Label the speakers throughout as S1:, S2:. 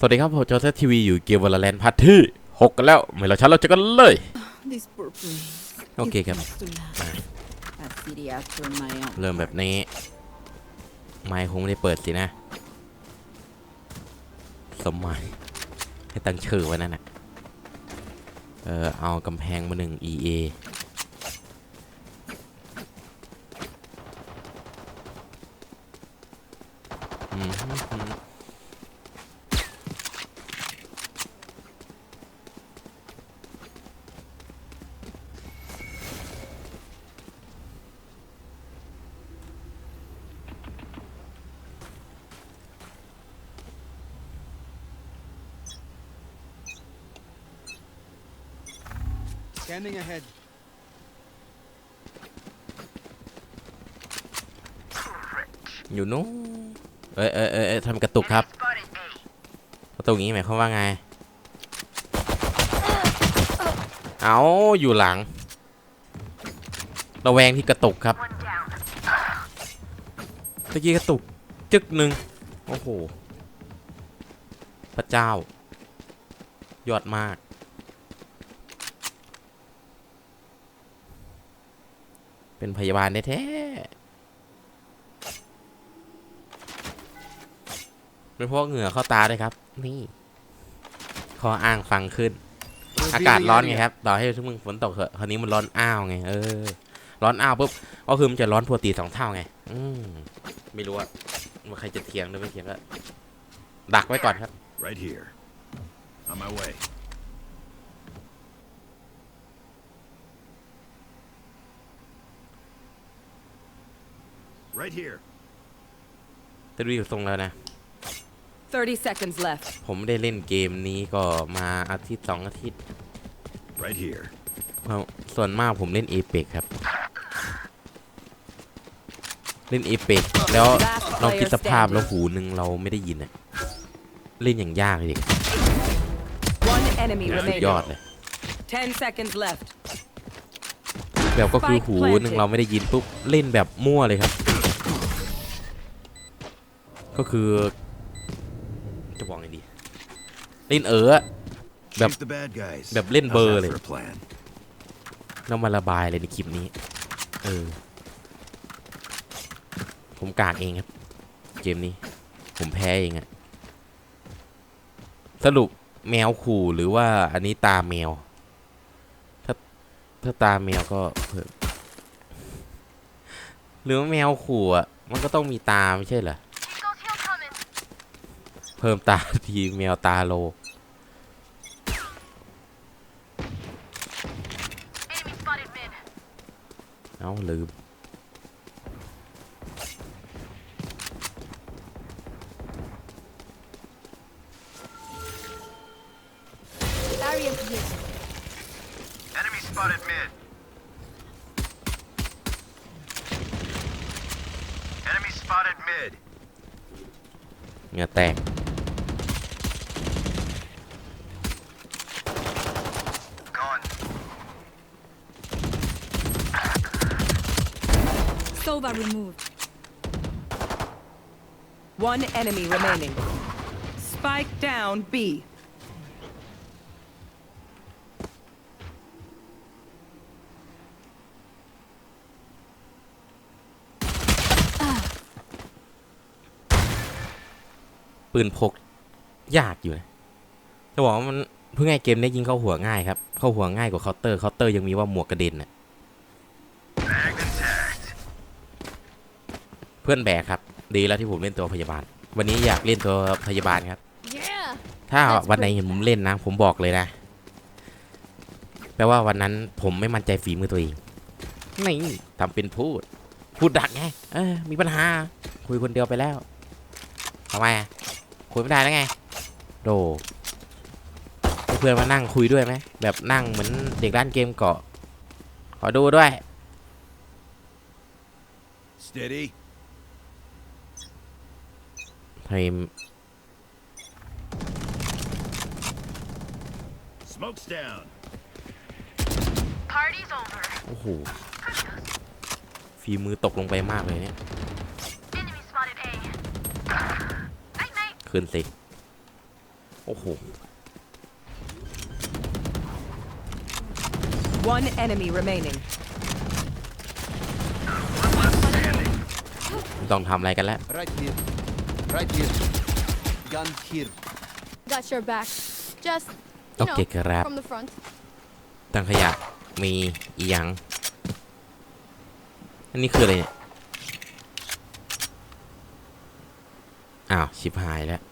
S1: สวัสดีครับผมโจเซฟทีวีอยู่เกมวอลเลนพาร์ทที่6กันแล้ว ไม่รอช้าเราจะกันเลย
S2: This poor place.
S1: Okay,
S2: It
S1: Cap.
S2: has to last. A city after my own.
S1: เริ่มแบบนี้ ไมค์คงไม่ได้เปิดสินะ สมหมายให้ตั้งชื่อไว้นั่นน่ะเออ เอากำแพงมาหนึ่ง EA อืม
S3: Scanning ahead.
S1: อยู่นู้นเอ้ยเอ้ยเอ้ยเอ้ยทำกระตุกครับ กระตุกอย่างนี้หมายความว่าไง เอาอยู่หลัง ระแวงที่กระตุกครับตะกี้กระตุก จึกหนึ่งโอ้โห พระเจ้า ยอดมาก เป็นพยาบาลแท้ๆเป็นพราะเหงื่อเข้าตาด้วยครับ นี่คออ้างฟังขึ้น อากาศร้อนไงครับ ต่อให้ทุกมึงฝนตกเถอะคราวนี้มันร้อนอ้าวไง เออ ร้อนอ้าวปุ๊บ ก็คือมันจะร้อนปกติสองเท่าไง อืมไม่รู้ว่าว่าใครจะเถียงหรือไม่เถียงก็ดักไว้ก่อนครับ
S4: Right here. On my way. Right here.
S1: จะดูอยู่ทรงแล้วนะ
S5: 30 seconds left.
S1: ผมไม่ได้เล่นเกมนี้ก็มาอาทิตย์สองอาทิตย์
S4: Right here.
S1: เพราะส่วนมากผมเล่นเอเปกครับ เล่นเอเปกแล้วลองคิดสภาพแล้วหูหนึ่งเราไม่ได้ยินอะเล่นอย่างยากเลยดิ
S5: One enemy
S1: สุด
S5: remaining.
S1: ยอดเลย
S5: 10 seconds left.
S1: แบบก็คือ
S5: Spike
S1: หู
S5: planted
S1: หนึ่งเราไม่ได้ยินปุ๊บเล่นแบบมั่วเลยครับ ก็คือ จะบอกไงดีเล่นเอออะ Bep-
S4: Chase the bad guys.
S1: bep lên
S4: How's
S1: bờ
S4: that
S1: này.
S4: for a plan?
S1: แล้วมาระบายเลยในคลิปนี้ เออ ผมกากเองครับ เกมนี้ ผมแพ้เองอะสรุปแมวขู่หรือว่าอันนี้ตาแมว ถ้าถ้าตาแมวก็เพิ่มหรือว่าแมวขู่อะ มันก็ต้องมีตาไม่ใช่เหรอ เพิ่มตาทีแมวตาโล
S6: Enemy spotted mid.
S1: เอ้าลืม
S6: Barrier here.
S4: Enemy spotted mid. Enemy spotted mid.
S1: เหงื่อแตก
S6: Sova removed.
S5: One enemy remaining. Spike down B.
S1: ปืนพกยากอยู่นะจะบอกว่ามันเพิ่งไงเกมนี้ยิงเข้าหัวง่ายครับ เข้าหัวง่ายกว่าเคาน์เตอร์เคาน์เตอร์ยังมีว่าหมวกกระเด็นน่ะ พื่อนแบกครับ ดีแล้วที่ผมเล่นตัวพยาบาล วันนี้อยากเล่นตัวพยาบาลครับ
S6: Yeah.
S1: ถ้าวันไหนเห็นผมเล่นนะ ผมบอกเลยนะ แปลว่าวันนั้นผมไม่มั่นใจฝีมือตัวเองนี่ทำเป็นพูด พูดดักไง เออ มีปัญหา คุยคนเดียวไปแล้วทำไมอะคุยไม่ได้แล้วไง โดให้เพื่อนมานั่งคุยด้วยไหมแบบนั่งเหมือนเด็กร้านเกมเกาะ ขอดูด้วย
S4: Steady.
S1: ทำไม
S4: Smoke's down.
S6: Party's over.
S1: โอ้โห ฝีมือตกลงไปมากเลยเนี่ย
S6: Enemy spotted A. Night night.
S1: คืนสิ โอ้โห
S5: One enemy remaining.
S1: ไม่ต้องทำอะไรกันแล้ว
S3: Right here. Right here. Gun here.
S6: Got your back. Just, you
S1: โอเค
S6: know,
S1: ครับ
S6: from the front.
S1: ตังขยะมีอีหยัง อันนี้คืออะไรเนี่ย อ้าว ชิบหายแล้ว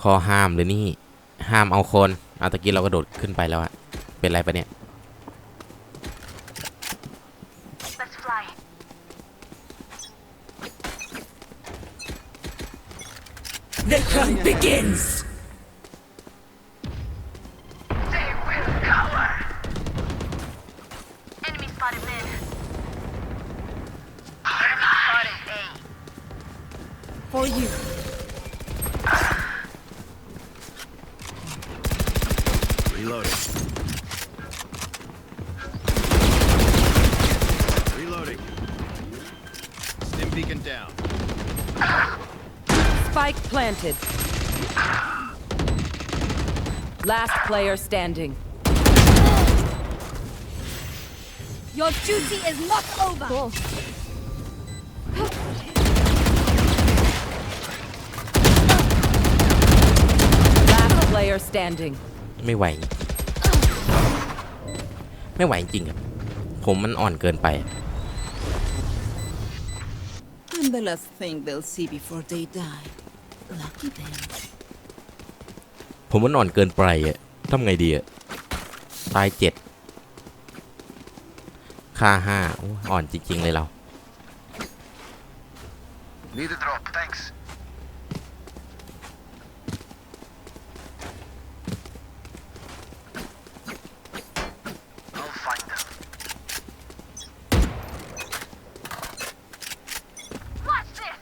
S1: ข้อห้ามเลยนี่ ห้ามเอาคน เอาตะกี้เราก็โดดขึ้นไปแล้วอะเป็นไรปะเนี่ย
S6: you.
S4: Reloading. Reloading. Stim beacon down.
S5: Spike planted. Last player standing.
S6: Your duty is not over. Cool.
S5: Standing.
S1: ไม่ไหว ไม่ไหวจริงๆครับ ผมมันอ่อนเกินไป
S2: I'm the last thing they'll see before they die. Lucky them.
S1: ผมมันอ่อนเกินไปอะทำไงดีอะตายเจ็ดค่าห้าโอ้อ่อนจริง ๆ เลยเรา
S4: Need a drop. Thanks. I'll find them.
S6: Watch this.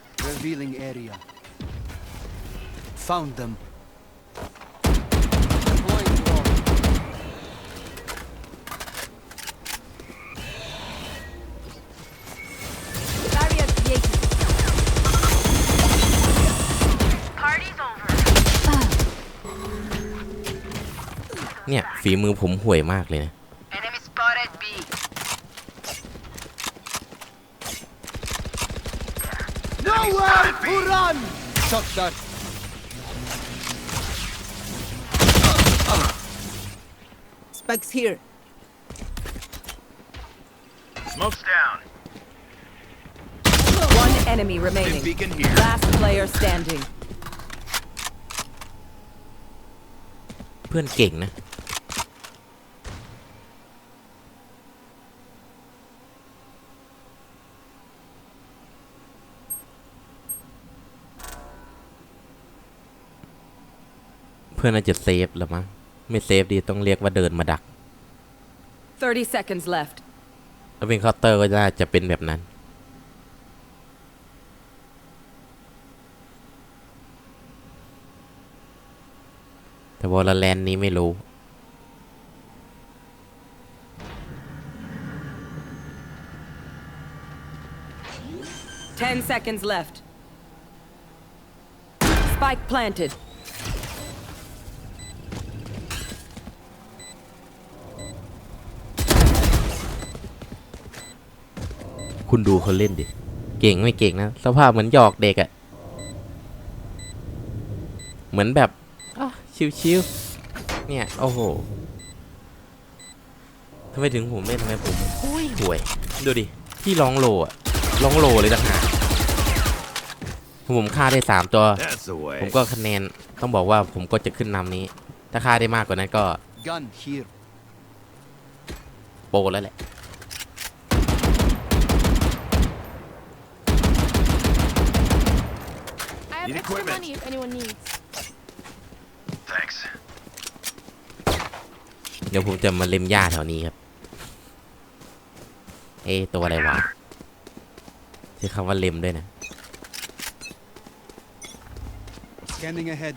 S3: Revealing area. Found them. Deploying drone.
S6: Barrier created. Party's over.
S1: เนี่ย ฝีมือผมห่วยมากเลยนะ
S3: to run! Shot that.
S2: Spikes here.
S4: Smoke's down.
S5: One enemy
S4: Stim
S5: remaining.
S4: beacon here.
S5: Last player standing.
S1: เพื่อนเก่งนะ พื่อนน่าจะเซฟแล้วมั้งไม่เซฟดีต้องเรียกว่าเดินมาดัก
S5: 30 seconds left.
S1: ถ้าเป็นเคาน์เตอร์ก็น่าจะเป็นแบบนั้น แต่วอลแลนนี้ไม่รู้
S5: 10 seconds left. Spike planted.
S1: คุณดูเขาเล่นดิ เก่งไม่เก่งนะ สภาพเหมือนหยอกเด็กอะเหมือนแบบอะชิวๆเนี่ย โอ้โหทำไมถึงผมเล่นทำไมผมห่วยห่วย ดูดิ ที่ร้องโลอะร้องโลเลยต่างหากผมฆ่าได้สามตัว
S4: That's the way.
S1: ผมก็คะแนน ต้องบอกว่าผมก็จะขึ้นนำนี้ ถ้าฆ่าได้มากกว่านั้นก็
S3: Gun here.
S1: โปรแล้วแหละ
S6: have
S4: Need
S6: extra
S4: equipment.
S6: money if anyone needs.
S4: Thanks.
S1: เดี๋ยวผมจะมาเล็มหญ้าแถวนี้ครับ เอะตัวอะไรวะใช้คำว่าเล็มด้วยนะ
S3: Scanning ahead.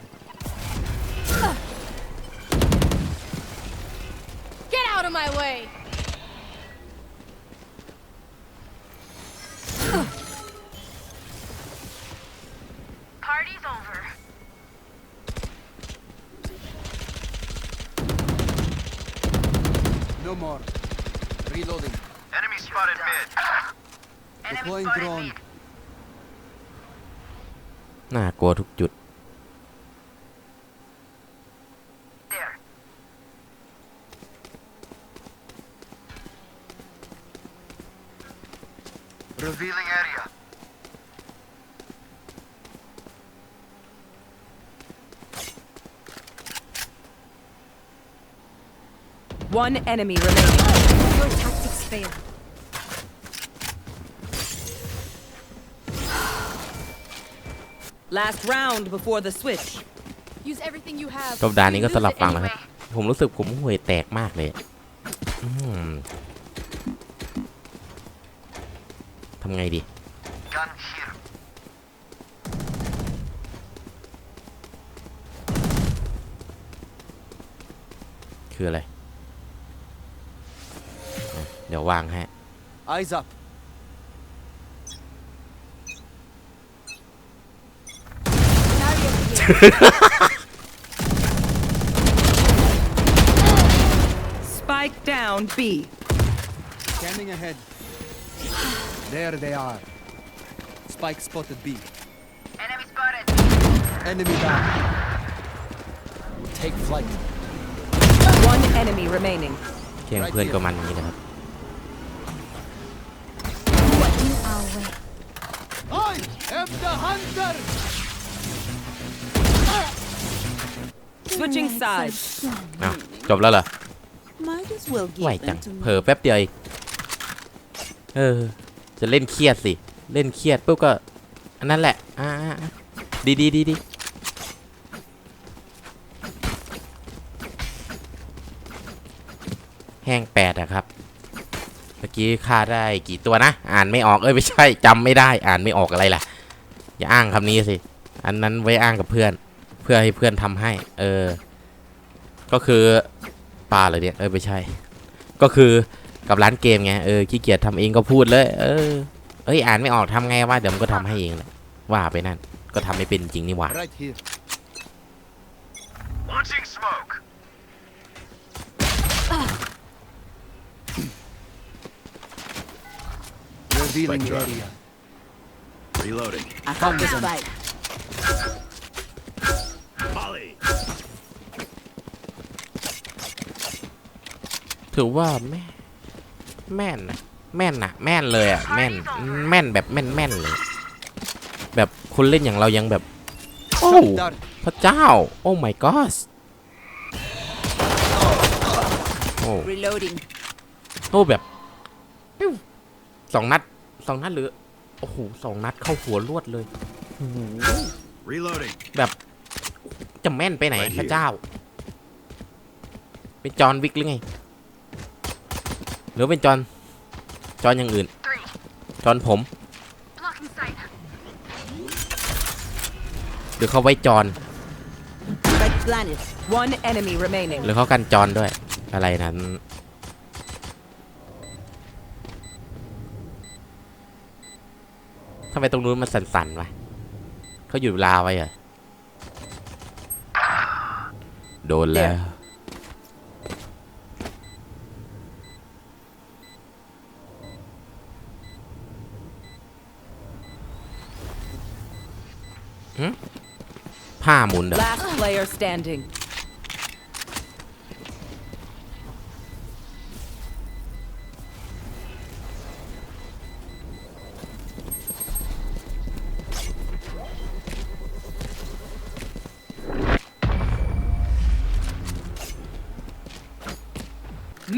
S3: More. Reloading.
S4: Enemy spotted mid.
S3: Deploying drone.
S1: น่ากลัวทุกจุด
S4: Revealing area.
S5: One enemy remaining.
S6: Your tactics failed.
S5: Last round before the switch.
S6: Use everything you have.
S1: จบด่านนี้ก็
S6: You
S1: ส
S6: lose
S1: ลับ
S6: it
S1: ฝั่งนะครับ
S6: anyway.
S1: ผมรู้สึกผมห่วยแตกมากเลยอืมทำไงดี
S4: Gun here.
S1: คืออะไรอะ เดี๋ยววางให้
S3: Eyes up.
S5: Spike down B.
S3: Scanning ahead. There they are. Spike spotted B.
S7: Enemy spotted.
S3: Enemy down. Take flight.
S5: One enemy remaining.
S1: แข่งเพื่อนกับมันอย่างนี้นะครับ
S6: In our way.
S3: I am the hunter.
S5: Switching sides.
S1: อ้าวจบแล้วเหรอ
S2: Might as well
S1: ไหว
S2: give
S1: จัง
S2: them to
S1: เผลอ
S2: me.
S1: แป๊บเดียวเองเออ จะเล่นเครียดสิ เล่นเครียดปุ๊บก็ อันนั้นแหละ อ่าอ่าอ่าดีดีดีดีแห้งแปดอะครับเมื่อกี้ฆ่าได้กี่ตัวนะ อ่านไม่ออกเอ้ยไม่ใช่จำไม่ได้ อ่านไม่ออกอะไรล่ะ อย่าอ้างคำนี้สิ อันนั้นไว้อ้างกับเพื่อน เพื่อให้เพื่อนทำให้ เออ ก็คือปลาเหรอเนี่ยเออไม่ใช่ ก็คือกับร้านเกมไงเออขี้เกียจทำเองก็พูดเลย เออ เอ้ยอ่านไม่ออกทำไงวะเดี๋ยวมันก็ทำให้เองแหละว่าไปนั่น ก็ทำไม่เป็นจริงนี่หว่า
S3: Right here.
S4: Launching smoke.
S3: Revealing
S4: Spike drop.
S3: area.
S4: Reloading.
S2: I found the spike.
S4: Molly.
S1: ถือว่าแม่แม่นนะแม่นนะแม่นเลยอะแม่นแม่นแบบแม่นแม่นเลย แบบคนเล่นอย่างเรายังแบบ โอ้
S3: Dart.
S1: พระเจ้า โอ้ my god โอ้
S2: Reloading.
S1: โอ้แบบปิ้วสองนัด สองนัดหรือ โอ้โหสองนัดเข้าหัวรวดเลย
S4: Reloading.
S1: แบบจะแม่นไปไหน
S4: Right here.
S1: พระเจ้า เป็นจอห์นวิกหรือไง หรือเป็นจอห์นจอห์นอย่างอื่น
S7: Three.
S1: จอห์นผม
S7: Blocking sight.
S1: หรือเขาไว้จอห์น
S2: Spike planet.
S5: One enemy remaining.
S1: หรือเขากันจอห์นด้วย อะไรนั้น ทำไมตรงนู้นมันสั่นๆวะเขาหยุดเวลาไว้เหรอโดนแล้ว ผ้าหมุนเหรอ
S5: Last player standing.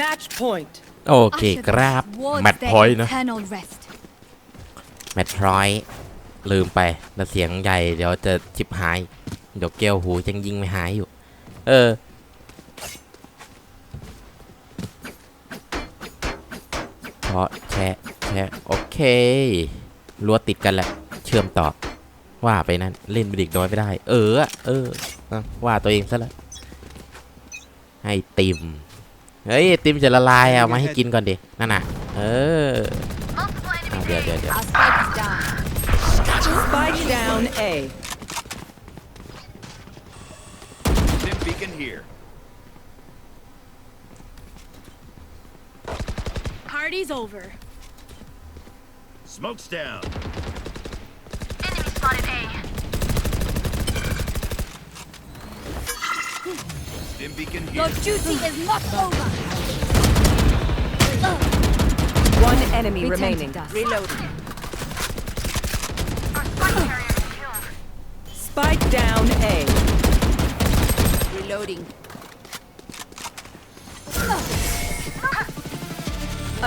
S5: Match point.
S1: โอเค
S6: Usher
S1: ครับ
S6: them towards
S1: แมตช์
S6: their
S1: พอยต์นะ
S6: eternal rest.
S1: แมตช์พอยต์ลืมไปแล้วเสียงใหญ่เดี๋ยวจะชิบหาย เดี๋ยวเกลียวหูยังยิงไม่หายอยู่ เออเพราะแชะแชะโอเครั้วติดกันแหละ เชื่อมต่อ ว่าไปนั้นเล่นเป็นเด็กน้อยไม่ได้ เออ เอออะว่าตัวเองซะแล้วให้ติม เฮ้ยไอติมจะละลายอะมาให้กินก่อนดิ นั่นน่ะ เออ
S7: Multiple
S1: อะ
S7: enemy
S1: เดี๋ยวเดี๋ยวเดี๋ยว
S6: Our spike is down.
S5: Spike down A.
S4: Stim beacon here.
S6: party's over.
S4: Smoke's down.
S7: Enemy spotted A.
S4: Stim beacon
S6: Your
S4: here.
S6: duty is not over.
S5: One enemy
S6: Return to
S5: remaining.
S6: dust.
S5: Reloading.
S7: Our spike carrier is killed.
S5: Spike down A.
S2: Reloading.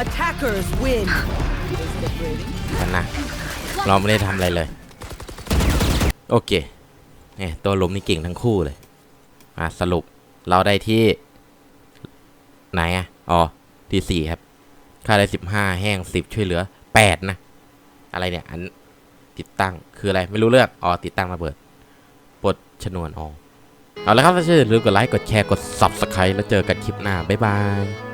S5: Attackers win.
S1: กันนะเราไม่ได้ทำอะไรเลย โอเคเนี่ยตัวลมนี่เก่งทั้งคู่เลยอะสรุป เราได้ที่ ไหนอะ อ๋อ ที่สี่ครับ ค่าได้สิบห้าแห้งสิบช่วยเหลือแปดนะ อะไรเนี่ย อันติดตั้งคืออะไร ไม่รู้เรื่อง อ๋อ ติดตั้งระเบิด ปลดชนวนอ๋อเอาละครับถ้าชื่ออย่าลืมกดไลค์ กดแชร์ กด subscribe แล้วเจอกันคลิปหน้า บ๊ายบาย